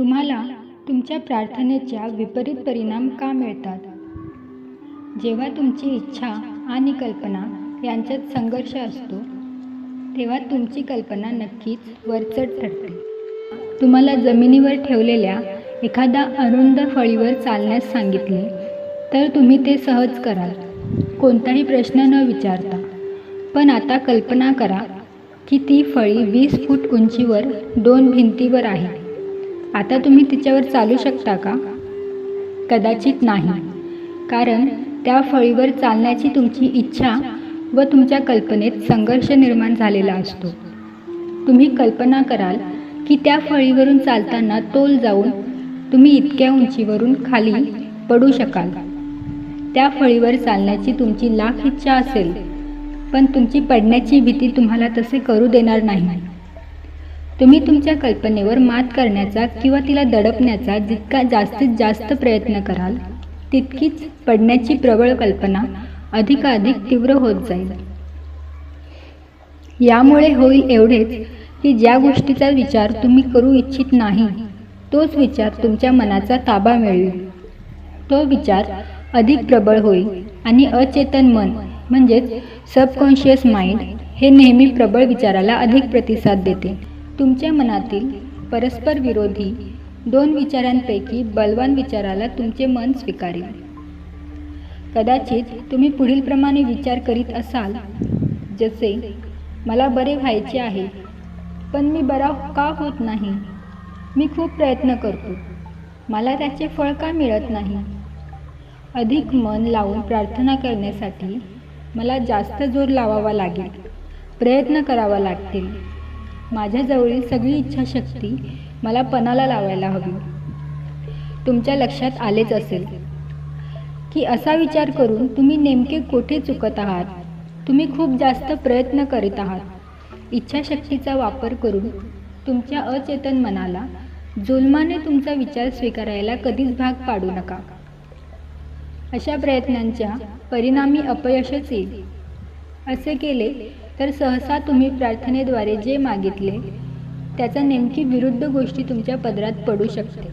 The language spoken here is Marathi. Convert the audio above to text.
तुम्हाला तुमच्या प्रार्थनेच्या विपरीत परिणाम का मिळतात? जेव्हा तुमची इच्छा आणि कल्पना यांच्यात संघर्ष असतो तेव्हा तुमची कल्पना नक्कीच वरचढ ठरते. तुम्हाला जमिनीवर ठेवलेल्या एखाद्या अरुंद फळीवर चालण्यास सांगितले तर तुम्ही ते सहज कराल. कोणताही प्रश्न न विचारता. पण आता कल्पना करा की ती फळी वीस फूट उंचीवर दोन भिंतीवर आहे. आता तुम्ही तिच्यावर चालू शकता का? कदाचित नाही. कारण त्या फळीवर चालण्याची तुमची इच्छा व तुमच्या कल्पनेत संघर्ष निर्माण झालेला असतो. तुम्ही कल्पना कराल की त्या फळीवरून चालताना तोल जाऊन तुम्ही इतक्या उंचीवरून खाली पडू शकाल. त्या फळीवर चालण्याची तुमची लाख इच्छा असेल पण तुमची पडण्याची भीती तुम्हाला तसे करू देणार नाही. तुम्ही तुमच्या कल्पनेवर मात करण्याचा किंवा तिला दडपण्याचा जितका जास्तीत जास्त प्रयत्न कराल तितकीच पडण्याची प्रबळ कल्पना अधिकाधिक तीव्र होत जाईल. यामुळे होईल एवढेच की ज्या गोष्टीचा विचार तुम्ही करू इच्छित नाही तोच विचार तुमच्या मनाचा ताबा मिळवेल तो विचार अधिक प्रबळ होईल आणि अचेतन मन म्हणजेच सबकॉन्शियस माइंड हे नेहमी प्रबळ विचाराला अधिक प्रतिसाद देते. तुमच्या मनातील परस्पर विरोधी दोन विचारांपैकी बलवान विचाराला तुमचे मन स्वीकारेल. कदाचित तुम्ही पुढीलप्रमाणे विचार करीत असाल जसे मला बरे व्हायचे आहे पण मी बरा का होत नाही? मी खूप प्रयत्न करतो. मला त्याचे फळ का मिळत नाही? अधिक मन लावून प्रार्थना करण्यासाठी मला जास्त जोर लावावा लागेल प्रयत्न करावा लागतील. माझ्याजवळील सगळी इच्छाशक्ती मला पणाला लावायला हवी. तुमच्या लक्षात आलेच असेल. की असा विचार करून तुम्ही नेमके कोठे चुकत आहात? तुम्ही खूप जास्त प्रयत्न करीत आहात. इच्छाशक्तीचा वापर करून तुमच्या अचेतन मनाला जुलमाने तुमचा विचार स्वीकारायला कधीच भाग पाडू नका. अशा प्रयत्नांच्या परिणामी अपयशच येईल. असे केले तर सहसा तुम्ही प्रार्थनेद्वारे जे मागितले त्याचा नेमकी विरुद्ध गोष्टी तुमच्या पदरात पडू शकते.